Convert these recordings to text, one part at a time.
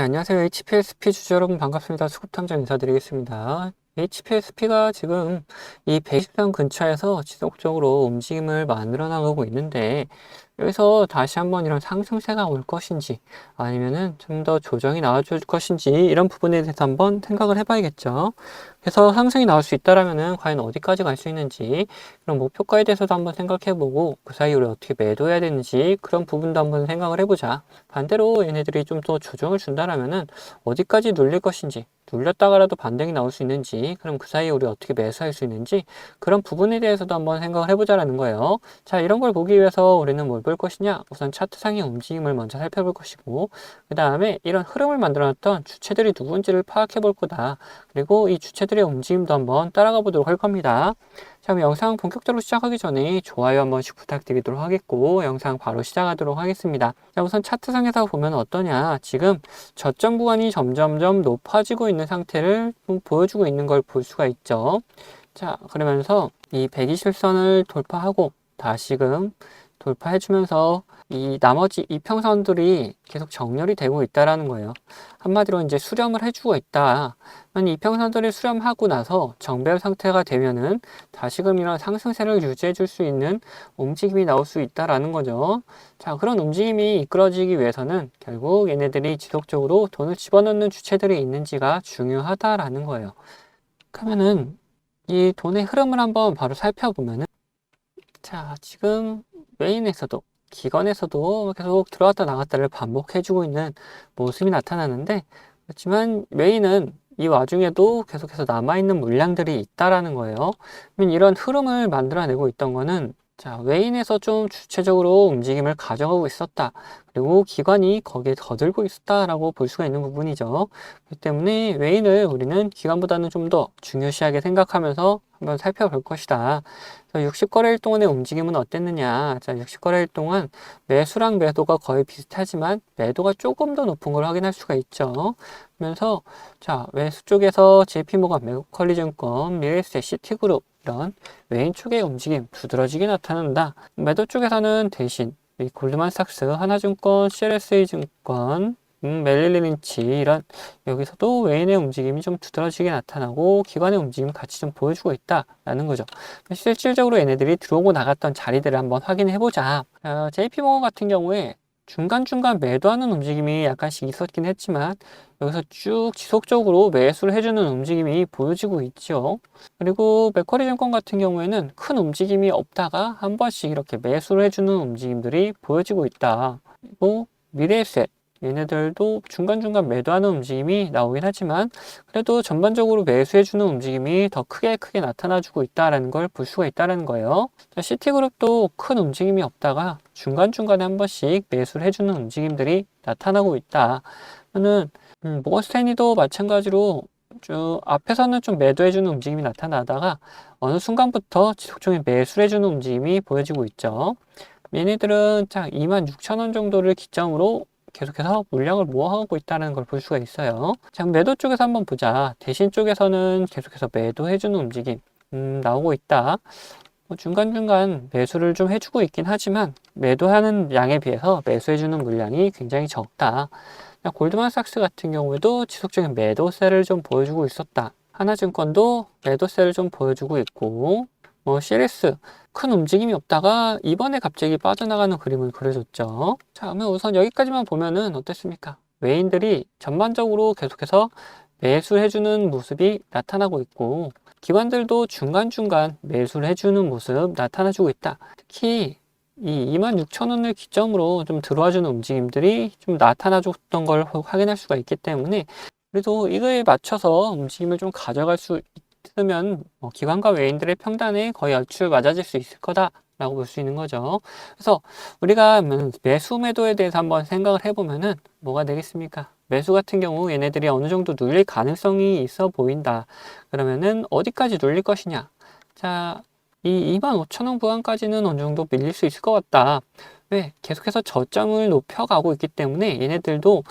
네, 안녕하세요. HPSP 주주 여러분 반갑습니다. 수급탐정 인사드리겠습니다. HPSP가 지금 이 120선 근처에서 지속적으로 움직임을 만들어 나가고 있는데 여기서 다시 한번 이런 상승세가 올 것인지 아니면은 좀 더 조정이 나와줄 것인지 이런 부분에 대해서 한번 생각을 해봐야겠죠. 그래서 상승이 나올 수 있다라면은 과연 어디까지 갈 수 있는지 그런 목표가에 대해서도 한번 생각해보고 그 사이 우리 어떻게 매도해야 되는지 그런 부분도 한번 생각을 해보자. 반대로 얘네들이 좀 더 조정을 준다라면은 어디까지 눌릴 것인지 눌렸다가라도 반등이 나올 수 있는지 그럼 그 사이에 우리 어떻게 매수할 수 있는지 그런 부분에 대해서도 한번 생각을 해보자라는 거예요. 자 이런 걸 보기 위해서 우리는 뭘볼 것이냐 우선 차트상의 움직임을 먼저 살펴볼 것이고 그 다음에 이런 흐름을 만들어놨던 주체들이 누군지를 파악해 볼 거다. 그리고 이 주체들의 움직임도 한번 따라가 보도록 할 겁니다. 자, 그럼 영상 본격적으로 시작하기 전에 좋아요 한 번씩 부탁드리도록 하겠고 영상 바로 시작하도록 하겠습니다. 자, 우선 차트상에서 보면 어떠냐? 지금 저점 구간이 점점점 높아지고 있는 상태를 좀 보여주고 있는 걸 볼 수가 있죠. 자, 그러면서 이 120선을 돌파하고 다시금 돌파해주면서 이 나머지 이평선들이 계속 정렬이 되고 있다라는 거예요. 한마디로 이제 수렴을 해주고 있다. 이평선들이 수렴하고 나서 정배열 상태가 되면은 다시금 이런 상승세를 유지해 줄 수 있는 움직임이 나올 수 있다라는 거죠. 자, 그런 움직임이 이끌어지기 위해서는 결국 얘네들이 지속적으로 돈을 집어넣는 주체들이 있는지가 중요하다라는 거예요. 그러면은 이 돈의 흐름을 한번 바로 살펴보면은 자, 지금 메인에서도 기관에서도 계속 들어왔다 나갔다를 반복해주고 있는 모습이 나타나는데 그렇지만 메인은 이 와중에도 계속해서 남아있는 물량들이 있다라는 거예요. 이런 흐름을 만들어내고 있던 거는 자, 웨인에서 좀 주체적으로 움직임을 가져가고 있었다. 그리고 기관이 거기에 거들고 있었다라고 볼 수가 있는 부분이죠. 그렇기 때문에 웨인을 우리는 기관보다는 좀 더 중요시하게 생각하면서 한번 살펴볼 것이다. 60거래일 동안의 움직임은 어땠느냐. 자, 60거래일 동안 매수랑 매도가 거의 비슷하지만 매도가 조금 더 높은 걸 확인할 수가 있죠. 그러면서 자, 매수 쪽에서 JP모건, 메커컬리증권, 미래에셋, 시티그룹 이런 외인 쪽의 움직임 두드러지게 나타난다. 매도 쪽에서는 대신 골드만삭스, 하나증권, CLSA증권, 음, 멜릴리린치 이런 여기서도 외인의 움직임이 좀 두드러지게 나타나고 기관의 움직임 같이 좀 보여주고 있다라는 거죠. 실질적으로 얘네들이 들어오고 나갔던 자리들을 한번 확인해 보자. 어, JP모건 같은 경우에 중간중간 매도하는 움직임이 약간씩 있었긴 했지만 여기서 쭉 지속적으로 매수를 해주는 움직임이 보여지고 있죠. 그리고 맥쿼리 증권 같은 경우에는 큰 움직임이 없다가 한 번씩 이렇게 매수를 해주는 움직임들이 보여지고 있다. 그리고 미래에셋 얘네들도 중간중간 매도하는 움직임이 나오긴 하지만 그래도 전반적으로 매수해주는 움직임이 더 크게 크게 나타나주고 있다는 걸 볼 수가 있다는 거예요. 시티그룹도 큰 움직임이 없다가 중간중간에 한 번씩 매수를 해주는 움직임들이 나타나고 있다. 는 음, 모건스탠리도 마찬가지로 쭉 앞에서는 좀 매도해주는 움직임이 나타나다가 어느 순간부터 지속적인 매수를 해주는 움직임이 보여지고 있죠. 얘네들은 딱 26,000원 정도를 기점으로 계속해서 물량을 모아하고 있다는 걸 볼 수가 있어요. 자, 매도 쪽에서 한번 보자. 대신 쪽에서는 계속해서 매도해주는 움직임 음, 나오고 있다. 뭐 중간중간 매수를 좀 해주고 있긴 하지만 매도하는 양에 비해서 매수해주는 물량이 굉장히 적다. 골드만삭스 같은 경우에도 지속적인 매도세를 좀 보여주고 있었다. 하나증권도 매도세를 좀 보여주고 있고 뭐 CLS 큰 움직임이 없다가 이번에 갑자기 빠져나가는 그림을 그려줬죠. 자, 그러면 우선 여기까지만 보면은 어땠습니까? 외인들이 전반적으로 계속해서 매수를 해주는 모습이 나타나고 있고 기관들도 중간중간 매수를 해주는 모습 나타나주고 있다. 특히 이 26,000원을 기점으로 좀 들어와주는 움직임들이 좀 나타나줬던 걸 확인할 수가 있기 때문에 그래도 이거에 맞춰서 움직임을 좀 가져갈 수 있으면 뭐 기관과 외인들의 평단에 거의 얼추 맞아질 수 있을 거다. 라고 볼 수 있는 거죠. 그래서 우리가 매수 매도에 대해서 한번 생각을 해보면은 뭐가 되겠습니까? 매수 같은 경우 얘네들이 어느 정도 눌릴 가능성이 있어 보인다. 그러면은 어디까지 눌릴 것이냐? 자, 이 25,000원 구간까지는 어느 정도 밀릴 수 있을 것 같다. 왜? 계속해서 저점을 높여가고 있기 때문에 얘네들도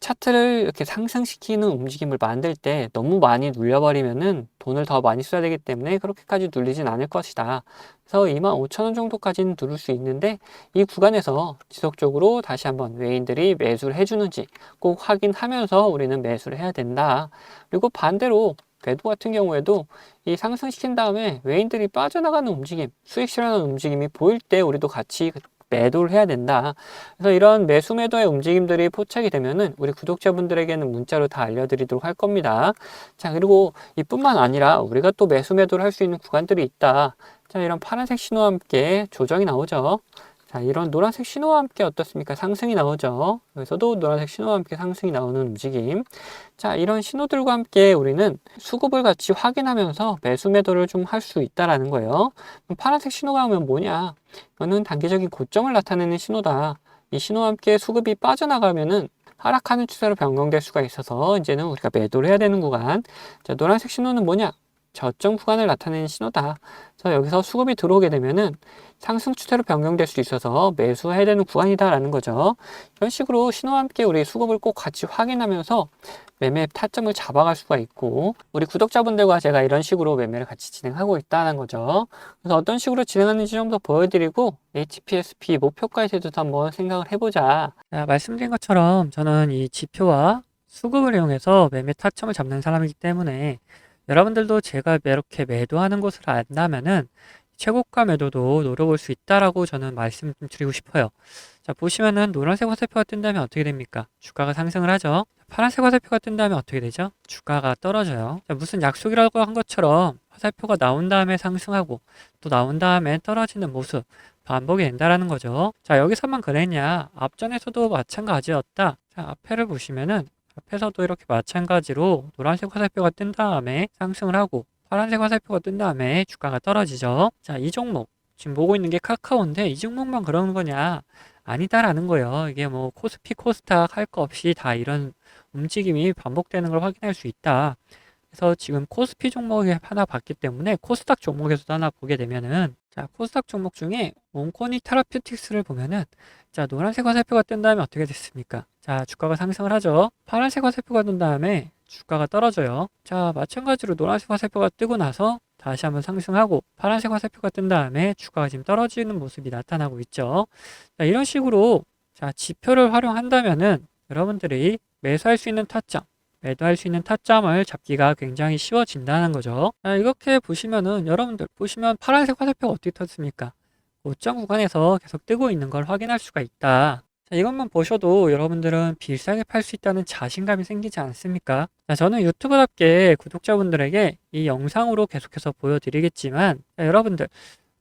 차트를 이렇게 상승시키는 움직임을 만들 때 너무 많이 눌려버리면은 돈을 더 많이 써야 되기 때문에 그렇게까지 눌리진 않을 것이다. 그래서 25,000원 정도까지는 누를 수 있는데 이 구간에서 지속적으로 다시 한번 외인들이 매수를 해주는지 꼭 확인하면서 우리는 매수를 해야 된다. 그리고 반대로 궤도 같은 경우에도 이 상승시킨 다음에 외인들이 빠져나가는 움직임, 수익 실현하는 움직임이 보일 때 우리도 같이 매도를 해야 된다. 그래서 이런 매수 매도의 움직임들이 포착이 되면은 우리 구독자분들에게는 문자로 다 알려드리도록 할 겁니다. 자, 그리고 이뿐만 아니라 우리가 또 매수 매도를 할 수 있는 구간들이 있다. 자, 이런 파란색 신호와 함께 조정이 나오죠. 자, 이런 노란색 신호와 함께 어떻습니까? 상승이 나오죠. 여기서도 노란색 신호와 함께 상승이 나오는 움직임. 자, 이런 신호들과 함께 우리는 수급을 같이 확인하면서 매수 매도를 좀 할 수 있다라는 거예요. 파란색 신호가 오면 뭐냐? 이거는 단기적인 고점을 나타내는 신호다. 이 신호와 함께 수급이 빠져나가면은 하락하는 추세로 변경될 수가 있어서 이제는 우리가 매도를 해야 되는 구간. 자, 노란색 신호는 뭐냐? 저점 구간을 나타내는 신호다. 그래서 여기서 수급이 들어오게 되면은 상승 추세로 변경될 수 있어서 매수해야 되는 구간이다라는 거죠. 이런 식으로 신호와 함께 우리 수급을 꼭 같이 확인하면서 매매 타점을 잡아갈 수가 있고 우리 구독자분들과 제가 이런 식으로 매매를 같이 진행하고 있다는 거죠. 그래서 어떤 식으로 진행하는지 좀 더 보여드리고 HPSP 목표가에 대해서도 한번 생각을 해보자. 자, 말씀드린 것처럼 저는 이 지표와 수급을 이용해서 매매 타점을 잡는 사람이기 때문에 여러분들도 제가 이렇게 매도하는 것을 안다면은 최고가 매도도 노려볼 수 있다라고 저는 말씀드리고 싶어요. 자, 보시면은 노란색 화살표가 뜬다면 어떻게 됩니까? 주가가 상승을 하죠. 파란색 화살표가 뜬다면 어떻게 되죠? 주가가 떨어져요. 자, 무슨 약속이라고 한 것처럼 화살표가 나온 다음에 상승하고 또 나온 다음에 떨어지는 모습 반복이 된다라는 거죠. 자, 여기서만 그랬냐? 앞전에서도 마찬가지였다. 자, 앞에를 보시면은 앞에서도 이렇게 마찬가지로 노란색 화살표가 뜬 다음에 상승을 하고 파란색 화살표가 뜬 다음에 주가가 떨어지죠. 자, 이 종목 지금 보고 있는 게 카카오인데 이 종목만 그러는 거냐? 아니다라는 거예요. 이게 뭐 코스피, 코스닥 할 거 없이 다 이런 움직임이 반복되는 걸 확인할 수 있다. 그래서 지금 코스피 종목에 하나 봤기 때문에 코스닥 종목에서도 하나 보게 되면은 자, 코스닥 종목 중에 온코니 테라퓨틱스를 보면은 자, 노란색 화살표가 뜬 다음에 어떻게 됐습니까? 자, 주가가 상승을 하죠. 파란색 화살표가 뜬 다음에 주가가 떨어져요. 자, 마찬가지로 노란색 화살표가 뜨고 나서 다시 한번 상승하고 파란색 화살표가 뜬 다음에 주가가 지금 떨어지는 모습이 나타나고 있죠. 자, 이런 식으로 자, 지표를 활용한다면은 여러분들이 매수할 수 있는 타점, 매도할 수 있는 타점을 잡기가 굉장히 쉬워진다는 거죠. 자, 이렇게 보시면은 여러분들 보시면 파란색 화살표가 어떻게 떴습니까? 고점 구간에서 계속 뜨고 있는 걸 확인할 수가 있다. 자, 이것만 보셔도 여러분들은 비싸게 팔 수 있다는 자신감이 생기지 않습니까? 자, 저는 유튜브답게 구독자분들에게 이 영상으로 계속해서 보여드리겠지만 자, 여러분들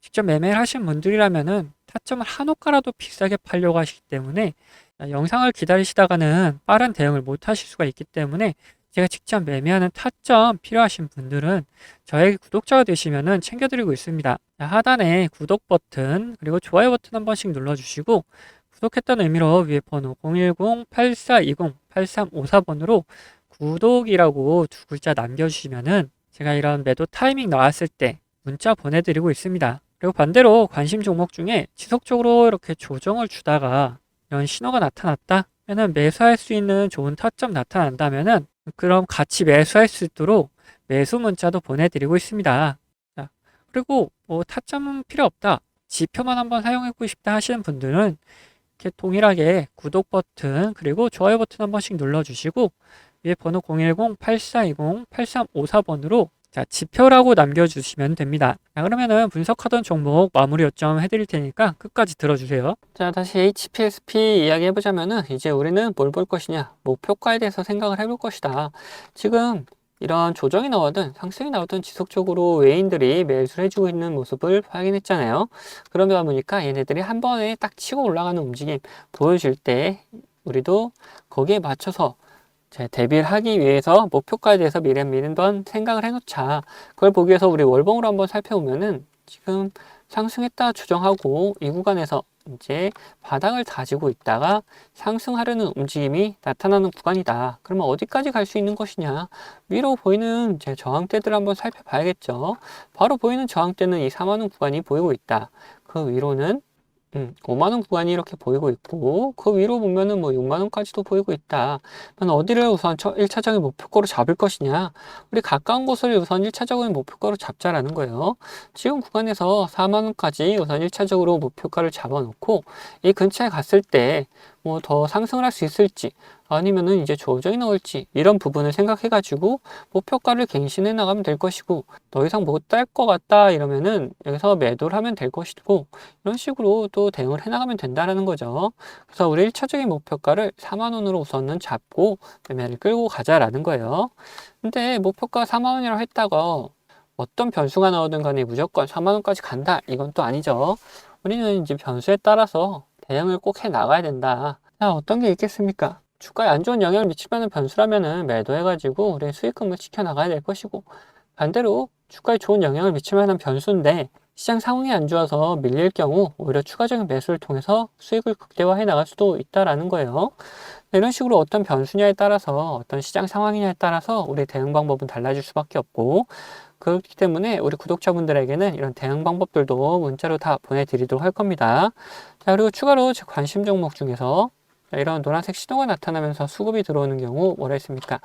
직접 매매를 하신 분들이라면은 타점을 한 호가라도 비싸게 팔려고 하시기 때문에 자, 영상을 기다리시다가는 빠른 대응을 못 하실 수가 있기 때문에 제가 직접 매매하는 타점 필요하신 분들은 저에게 구독자가 되시면은 챙겨드리고 있습니다. 자, 하단에 구독 버튼 그리고 좋아요 버튼 한 번씩 눌러주시고 구독했다는 의미로 위에 번호 010-8420-8354번으로 구독이라고 두 글자 남겨주시면은 제가 이런 매도 타이밍 나왔을 때 문자 보내드리고 있습니다. 그리고 반대로 관심 종목 중에 지속적으로 이렇게 조정을 주다가 이런 신호가 나타났다? 면은 매수할 수 있는 좋은 타점 나타난다면은 그럼 같이 매수할 수 있도록 매수 문자도 보내드리고 있습니다. 자, 그리고 뭐 타점은 필요 없다. 지표만 한번 사용하고 싶다 하시는 분들은 이렇게 동일하게 구독 버튼 그리고 좋아요 버튼 한 번씩 눌러주시고 위에 번호 010-8420-8354번으로 자, 지표라고 남겨주시면 됩니다. 자, 그러면은 분석하던 종목 마무리 요점 해드릴 테니까 끝까지 들어주세요. 자, 다시 HPSP 이야기 해보자면은 이제 우리는 뭘 볼 것이냐, 목표가에 대해서 생각을 해볼 것이다. 지금 이런 조정이 나오든 상승이 나오든 지속적으로 외인들이 매수를 해주고 있는 모습을 확인했잖아요. 그러다 보니까 얘네들이 한 번에 딱 치고 올라가는 움직임 보여줄 때 우리도 거기에 맞춰서 제 대비를 하기 위해서 목표가에 대해서 미리 미리 한번 생각을 해놓자. 그걸 보기 위해서 우리 월봉으로 한번 살펴보면은 지금 상승했다 조정하고 이 구간에서 이제 바닥을 다지고 있다가 상승하려는 움직임이 나타나는 구간이다. 그러면 어디까지 갈 수 있는 것이냐? 위로 보이는 제 저항대들을 한번 살펴봐야겠죠. 바로 보이는 저항대는 이 4만원 구간이 보이고 있다. 그 위로는 음, 5만 원 구간이 이렇게 보이고 있고 그 위로 보면은 뭐 6만 원까지도 보이고 있다. 그러면 어디를 우선 1차적인 목표가로 잡을 것이냐? 우리 가까운 곳을 우선 1차적인 목표가로 잡자라는 거예요. 지금 구간에서 4만 원까지 우선 1차적으로 목표가를 잡아놓고 이 근처에 갔을 때 뭐 더 상승을 할 수 있을지 아니면은 이제 조정이 나올지 이런 부분을 생각해 가지고 목표가를 갱신해 나가면 될 것이고 더 이상 못 딸 것 같다 이러면은 여기서 매도를 하면 될 것이고 이런 식으로 또 대응을 해 나가면 된다라는 거죠. 그래서 우리 1차적인 목표가를 4만 원으로 우선은 잡고 매매를 끌고 가자라는 거예요. 근데 목표가 4만 원이라고 했다가 어떤 변수가 나오든 간에 무조건 4만 원까지 간다 이건 또 아니죠. 우리는 이제 변수에 따라서 대응을 꼭 해 나가야 된다. 자, 어떤 게 있겠습니까? 주가에 안 좋은 영향을 미칠 만한 변수라면은 매도해가지고 우리 수익금을 지켜나가야 될 것이고 반대로 주가에 좋은 영향을 미칠 만한 변수인데 시장 상황이 안 좋아서 밀릴 경우 오히려 추가적인 매수를 통해서 수익을 극대화해 나갈 수도 있다라는 거예요. 이런 식으로 어떤 변수냐에 따라서 어떤 시장 상황이냐에 따라서 우리 대응 방법은 달라질 수밖에 없고 그렇기 때문에 우리 구독자분들에게는 이런 대응 방법들도 문자로 다 보내드리도록 할 겁니다. 자, 그리고 추가로 제 관심 종목 중에서 자, 이런 노란색 신호가 나타나면서 수급이 들어오는 경우 뭐라 했습니까?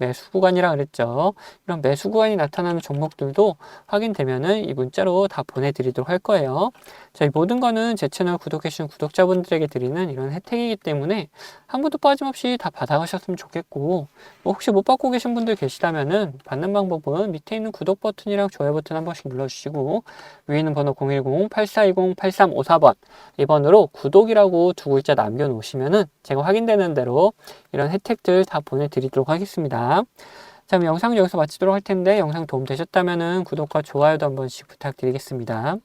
매수 구간이라 그랬죠. 이런 매수 구간이 나타나는 종목들도 확인되면은 이 문자로 다 보내드리도록 할 거예요. 자, 이 모든 거는 제 채널 구독해주신 구독자분들에게 드리는 이런 혜택이기 때문에 한 분도 빠짐없이 다 받아가셨으면 좋겠고, 뭐 혹시 못 받고 계신 분들 계시다면은 받는 방법은 밑에 있는 구독 버튼이랑 좋아요 버튼 한 번씩 눌러주시고, 위에 있는 번호 010-8420-8354번 이 번호로 구독이라고 두 글자 남겨놓으시면은 제가 확인되는 대로 이런 혜택들 다 보내드리도록 하겠 자, 그럼 영상 여기서 마치도록 할 텐데 영상 도움 되셨다면 구독과 좋아요도 한 번씩 부탁드리겠습니다.